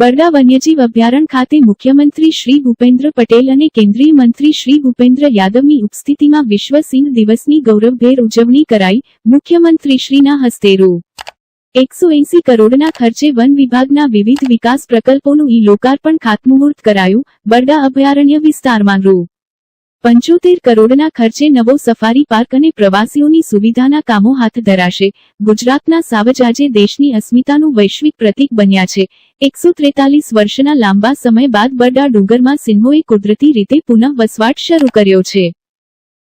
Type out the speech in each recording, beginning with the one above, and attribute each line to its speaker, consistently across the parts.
Speaker 1: બરડા વન્યજીવ અભયારણ્ય ખાતે મુખ્યમંત્રી શ્રી ભૂપેન્દ્ર પટેલ અને કેન્દ્રીય મંત્રી શ્રી ભૂપેન્દ્ર યાદવની ઉપસ્થિતિમાં વિશ્વ સિંહ દિવસની ગૌરવભેર ઉજવણી કરાઈ મુખ્યમંત્રીશ્રીના હસ્તે રૂ. એકસો એંસી કરોડના ખર્ચે વન વિભાગના વિવિધ વિકાસ પ્રકલ્પોનું ઈ લોકાર્પણ ખાતમુહૂર્ત કરાયું. બરડા અભયારણ્ય વિસ્તારમાં રૂ. પંચોતેર કરોડના ખર્ચે નવો સફારી પાર્ક અને પ્રવાસીઓની સુવિધાના કામો હાથ ધરાશે. ગુજરાતના સાવજ આજે દેશની અસ્મિતાનું વૈશ્વિક પ્રતીક બન્યા છે. એકસો ત્રેતાલીસ વર્ષના લાંબા સમય બાદ બરડા ડુંગરમાં સિંહોએ કુદરતી રીતે પુનઃ વસવાટ શરૂ કર્યો છે.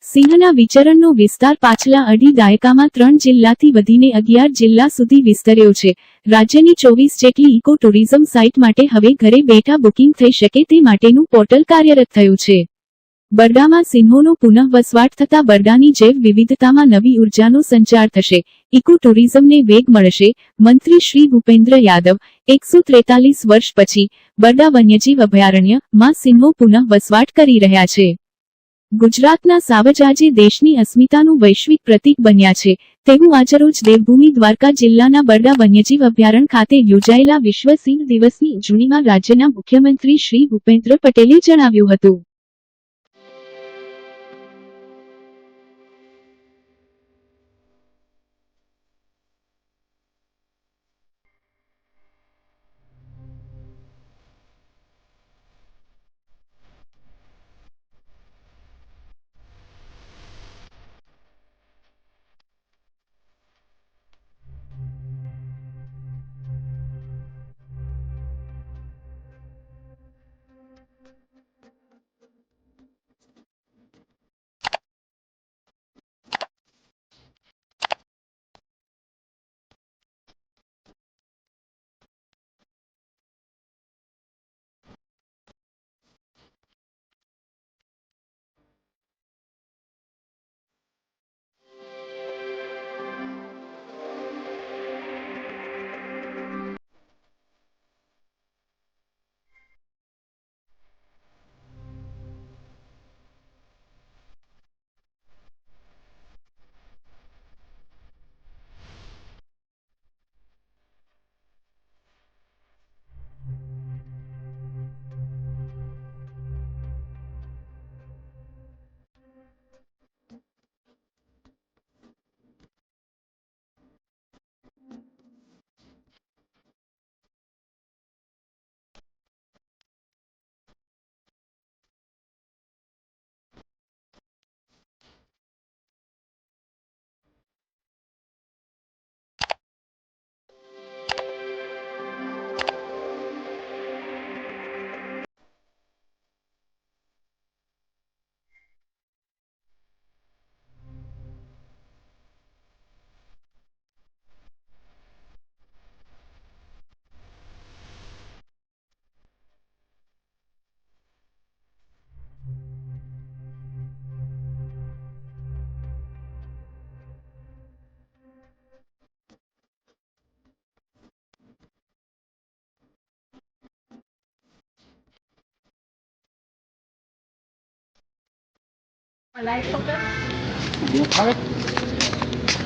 Speaker 1: સિંહના વિચરણનો વિસ્તાર પાછલા અઢી દાયકામાં ત્રણ જિલ્લાથી વધીને અગિયાર જિલ્લા સુધી વિસ્તર્યો છે. રાજ્યની ચોવીસ જેટલી ઇકો ટુરિઝમ સાઇટ માટે હવે ઘરે બેઠા બુકિંગ થઈ શકે તે માટેનું પોર્ટલ કાર્યરત થયું છે. બરડામાં સિંહોનો પુનઃ વસવાટ થતા બરડાની જૈવ વિવિધતામાં નવી ઉર્જાનો સંચાર થશે. ઇકો ટુરિઝમને વેગ મળશે. મંત્રી શ્રી ભૂપેન્દ્ર યાદવ, એકસો ત્રેતાલીસ વર્ષ પછી બરડા વન્યજીવ અભયારણ્ય, માં સિંહો પુનઃ વસવાટ કરી રહ્યા છે. ગુજરાતના સાવજાજે દેશની અસ્મિતાનું વૈશ્વિક પ્રતીક બન્યા છે. તેવું આજરોજ દેવભૂમિ દ્વારકા જિલ્લાના બરડા વન્યજીવ અભયારણ્ય ખાતે યોજાયેલા વિશ્વ સિંહ દિવસની ઉજવણીમાં રાજ્યના મુખ્યમંત્રી શ્રી ભૂપેન્દ્ર પટેલે જણાવ્યું હતું.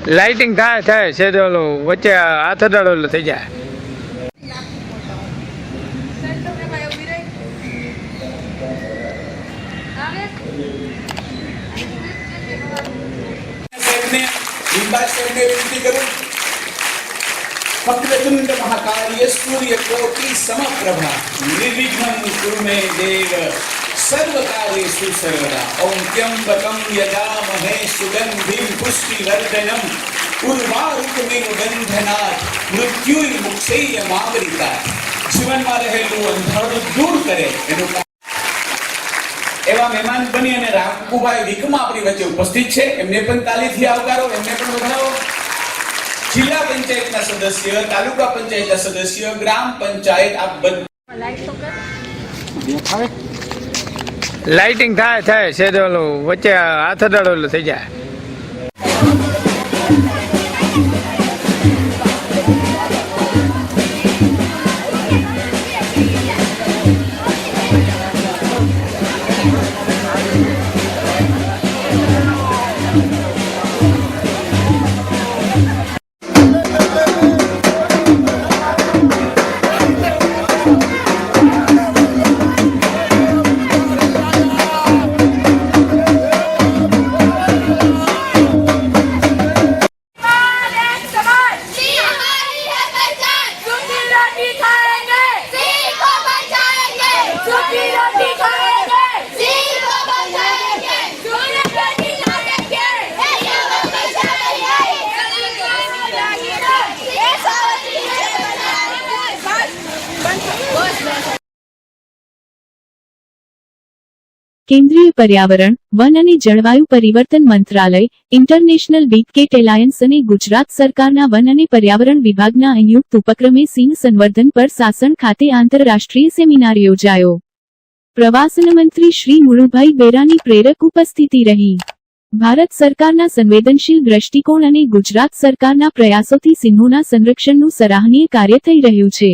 Speaker 2: લાઇટિંગ થાય થાય. છે વચ્ચે હાથ અડાડો થઈ જાય.
Speaker 3: મહાકાય સૂર્ય કોટી સમપ્રભા નિર્વિઘ્ન કુરુ દેવ સર્વ કાર્યેષુ સર્વદા ઓમ ત્ર્યંબકમ યજામહે સુગંધિમ પુષ્ટિવર્ધનમ ઉર્વારુકમિવ મૃત્યુય મુક્ષેય મામરિતા જીવનમાં રહેલું અંધારું દૂર કરે એનું એવા મહેમાન બની અને રામકુભાઈ વિકમા આપણી વચ્ચે ઉપસ્થિત છે. એમને પણ તાલીથી આવકારો એમને પણ વધારો જિલ્લા પંચાયતના સદસ્ય તાલુકા પંચાયતના સદસ્ય ગ્રામ પંચાયત આ બધા
Speaker 2: લાઇટિંગ થાય થાય છે વચ્ચે હાથ અડાડો થઈ જાય.
Speaker 1: કેન્દ્રીય પર્યાવરણ, વન અને જળવાયુ પરિવર્તન મંત્રાલય, ઇન્ટરનેશનલ બીટકેટ એલાયન્સ અને ગુજરાત સરકારના વન અને પર્યાવરણ વિભાગના સંયુક્ત ઉપક્રમે સિંહ સંવર્ધન પર સાસણ ખાતે આંતરરાષ્ટ્રીય સેમિનાર યોજાયો. પ્રવાસન મંત્રી શ્રી મુળુભાઈ બેરાની પ્રેરક ઉપસ્થિતિ રહી. ભારત સરકારના સંવેદનશીલ દ્રષ્ટિકોણ અને ગુજરાત સરકારના પ્રયાસોથી સિંહોના સંરક્ષણનું સરાહનીય કાર્ય થઈ રહ્યું છે.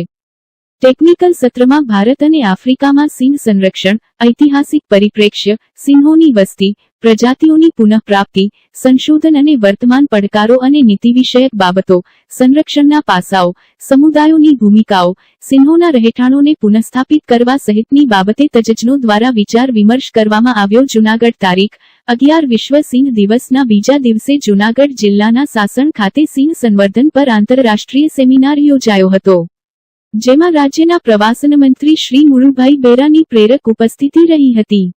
Speaker 1: ટેકનિકલ સત્રમાં ભારત અને આફ્રિકામાં સિંહ સંરક્ષણ, ઐતિહાસિક પરિપ્રેક્ષ્ય, સિંહોની વસ્તી, પ્રજાતિઓની પુનઃપ્રાપ્તિ, સંશોધન અને વર્તમાન પડકારો અને નીતિ વિષયક બાબતો, સંરક્ષણના પાસાઓ, સમુદાયોની ભૂમિકાઓ, સિંહોના રહેઠાણોને પુનઃસ્થાપિત કરવા સહિતની બાબતે તજજ્ઞો દ્વારા વિચાર વિમર્શ કરવામાં આવ્યો. જૂનાગઢ તારીખ, અગિયાર વિશ્વ સિંહ દિવસના બીજા દિવસે જૂનાગઢ જિલ્લાના સાસણ ખાતે સિંહ સંવર્ધન પર આંતરરાષ્ટ્રીય સેમિનાર યોજાયો હતો. જેમાં રાજ્યના પ્રવાસન મંત્રી શ્રી મુળુભાઈ બેરાની પ્રેરક ઉપસ્થિતિ રહી હતી.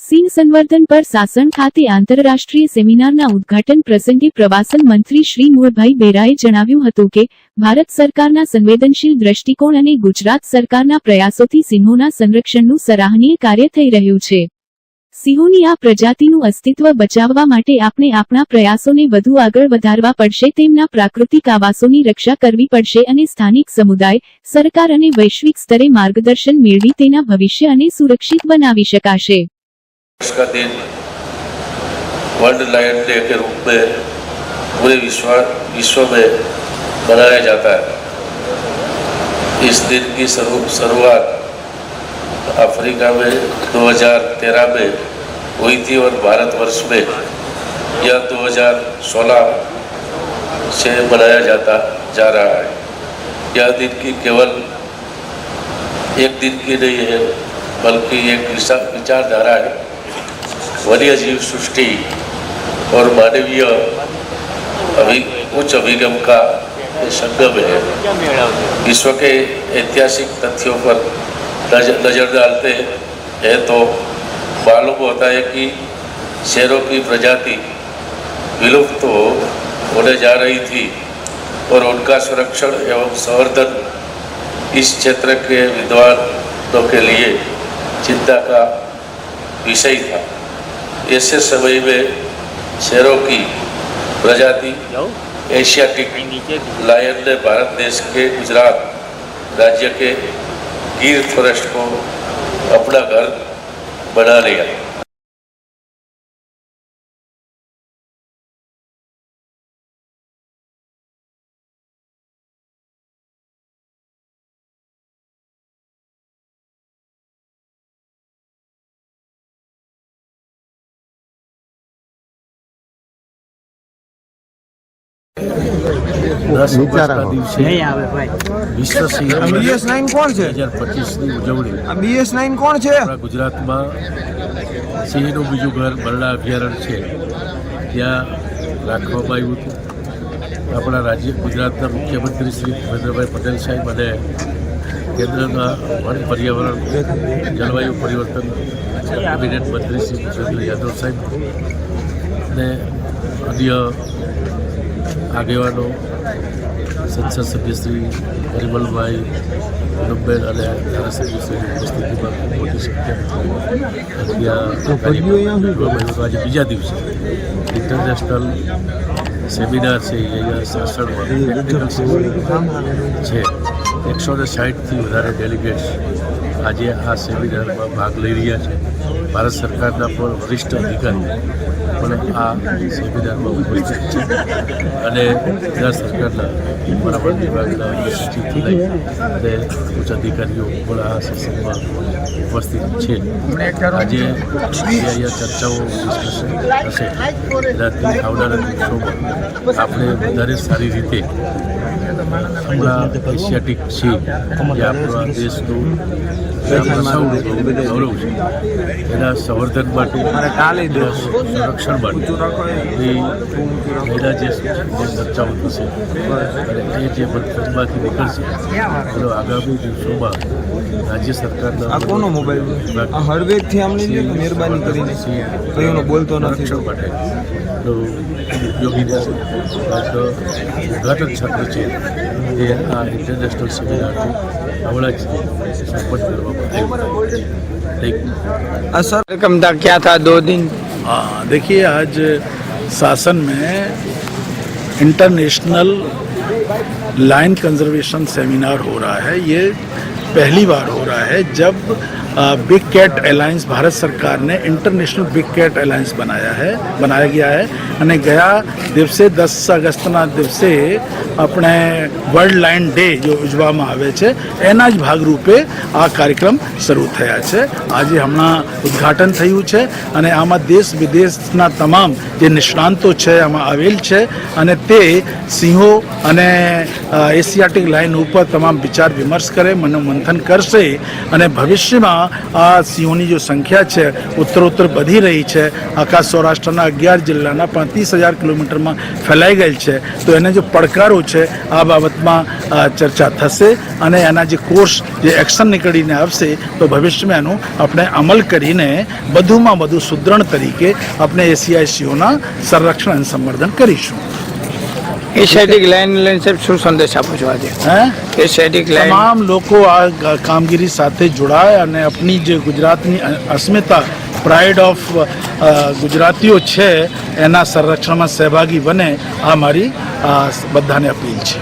Speaker 1: સિંહ સંવર્ધન પર સાસણ ખાતે આંતરરાષ્ટ્રીય સેમિનારના ઉદ્ઘાટન પ્રસંગે પ્રવાસન મંત્રી શ્રી મુળભાઈ બેરાએ જણાવ્યું હતું કે, ભારત સરકારના સંવેદનશીલ દ્રષ્ટિકોણ અને ગુજરાત સરકારના પ્રયાસોથી સિંહોના સંરક્ષણનું સરાહનીય કાર્ય થઈ રહ્યું છે. સિંહોની આ પ્રજાતિનું અસ્તિત્વ બચાવવા માટે આપણે આપણા પ્રયાસોને વધુ આગળ વધારવા પડશે તેમના પ્રાકૃતિક આવાસોની રક્ષા કરવી પડશે અને સ્થાનિક સમુદાય સરકાર અને વૈશ્વિક સ્તરે માર્ગદર્શન મેળવી તેના ભવિષ્ય અને સુરક્ષિત બનાવી શકાશે
Speaker 4: वर्ष का दिन वर्ल्ड लायन डे के रूप में पूरे विश्व विश्व में मनाया जाता है इस दिन की शुरू शुरुआत अफ्रीका में 2013 में हुई थी और भारतवर्ष में यह 2016 से मनाया जाता, जा रहा है। यह दिन की केवल एक दिन की नहीं है, बल्कि एक विचारधारा है। वन्य जीव सृष्टि और मानवीय अभि उच्च अभिगम का संगम है। विश्व के ऐतिहासिक तथ्यों पर नज़र डालते हैं। तो मालूम होता है कि शेरों की प्रजाति विलुप्त हो होने जा रही थी और उनका संरक्षण एवं संवर्धन इस क्षेत्र के विद्वानों के लिए चिंता का विषय था। ऐसे समय में शेरों की प्रजाति एशिया एशियाटिक लायन ने भारत देश के गुजरात राज्य के गिर फॉरेस्ट को अपना घर बना लिया
Speaker 5: આપણા ગુજરાતમાં સિંહનું બીજું ઘર બરડા અભયારણ્ય છે. ત્યાં રાખવામાં આવ્યું હતું. આપણા રાજ્ય ગુજરાતના મુખ્યમંત્રી શ્રી ભૂપેન્દ્રભાઈ પટેલ સાહેબ અને કેન્દ્રના વન પર્યાવરણ જળવાયુ પરિવર્તન કેબિનેટ મંત્રી શ્રી ભૂપેન્દ્ર યાદવ સાહેબ અને અન્ય આગેવાનો સંસદ સભ્યશ્રી પરિમલભાઈ પૂનમબેન અને ધારાસભ્યશ્રીની ઉપસ્થિતિમાં ખૂબ મોટી યોજાયો. આજે બીજા દિવસે ઇન્ટરનેશનલ સેમિનાર છે એ અહીંયા સાસણમાં ટેકનિકલ સેમિનાર છે એકસો ને સાઠથી વધારે ડેલિગેટ્સ આજે આ સેમિનારમાં ભાગ લઈ રહ્યા છે. ભારત સરકારના પણ વરિષ્ઠ અધિકારીઓ પણ આ સેમિનારમાં ઉપસ્થિત છે અને ગુજરાત સરકારના બરાબર વિભાગના સચિવથી લઈ અને ઉચ્ચ અધિકારીઓ પણ આ સત્સંગમાં ઉપસ્થિત છે. આજે ચર્ચાઓ ડિસ્કશન થશે આવનારા દિવસોમાં આપણે વધારે સારી રીતે આપણા એશિયાટિક છે જે આપણા દેશનું ગૌરવ છે એના સંવર્ધન માટે સંરક્ષણ માટે એના જે ચર્ચાઓ થશે અને એ જે મંથનમાંથી નીકળશે એનો આગામી દિવસોમાં રાજ્ય સરકારના
Speaker 6: આ કોનો મોબાઈલ આ હળવેકથી આમ મહેરબાની કરીને બોલતો નથી
Speaker 5: માટે એટલું ઉપયોગી રહેશે બાદ ઉદ્ઘાટન છત્ર છે એ આ ઇન્ટરનેશનલ સેમિનારથી હમણાં જ સંપન્ન કરવામાં આવ્યું થેન્ક યુ
Speaker 6: આ સર
Speaker 2: कार्यक्रम था क्या था दो दिन
Speaker 7: हाँ देखिए आज शासन में इंटरनेशनल लाइन कंजर्वेशन सेमिनार हो रहा है ये पहली बार हो रहा है जब बिग कैट अलायंस भारत सरकार ने इंटरनेशनल बिग कैट अलायंस बनाया है बनाया गया है અને ગયા દિવસે દસ ઓગસ્ટના દિવસે આપણે વર્લ્ડ લાઇન ડે જો ઉજવવામાં આવે છે એના જ ભાગરૂપે આ કાર્યક્રમ શરૂ થયા છે આજે હમણાં ઉદ્ઘાટન થયું છે અને આમાં દેશ વિદેશના તમામ જે નિષ્ણાંતો છે આમાં આવેલ છે અને તે સિંહો અને અ, એશિયાટિક લાઇન ઉપર તમામ વિચાર વિમર્શ કરે મનોમંથન કરશે અને ભવિષ્યમાં આ સિંહોની જો સંખ્યા છે, ઉત્તરોત્તર વધી રહી છે. આખા સૌરાષ્ટ્રના અગિયાર જિલ્લાના પાંત્રીસ હજાર કિલોમીટરમાં ફેલાઈ ગયેલ છે. તો એને જો પડકારો છે, આ બાબતમાં ચર્ચા થશે અને એના જે કોર્સ, જે એક્શન નીકળીને આવશે, તો ભવિષ્યમાં એનું આપણે અમલ કરીને વધુમાં વધુ સુદૃઢ તરીકે આપણે એસીઆઈસીઓના સંરક્ષણ અને સંવર્ધન કરીશું.
Speaker 2: એશિયાટિક લાઈન લઈને સાહેબ શું સંદેશ આપો છો આજે?
Speaker 7: હે?
Speaker 2: એશિયાટિક લાઈન
Speaker 7: તમામ લોકો આ કામગીરી સાથે જોડાય અને આપણી જે ગુજરાતની અસ્મિતા પ્રાઇડ ઓફ ગુજરાતીઓ છે એના સંરક્ષણમાં સહભાગી બને આ મારી બધાને અપીલ છે.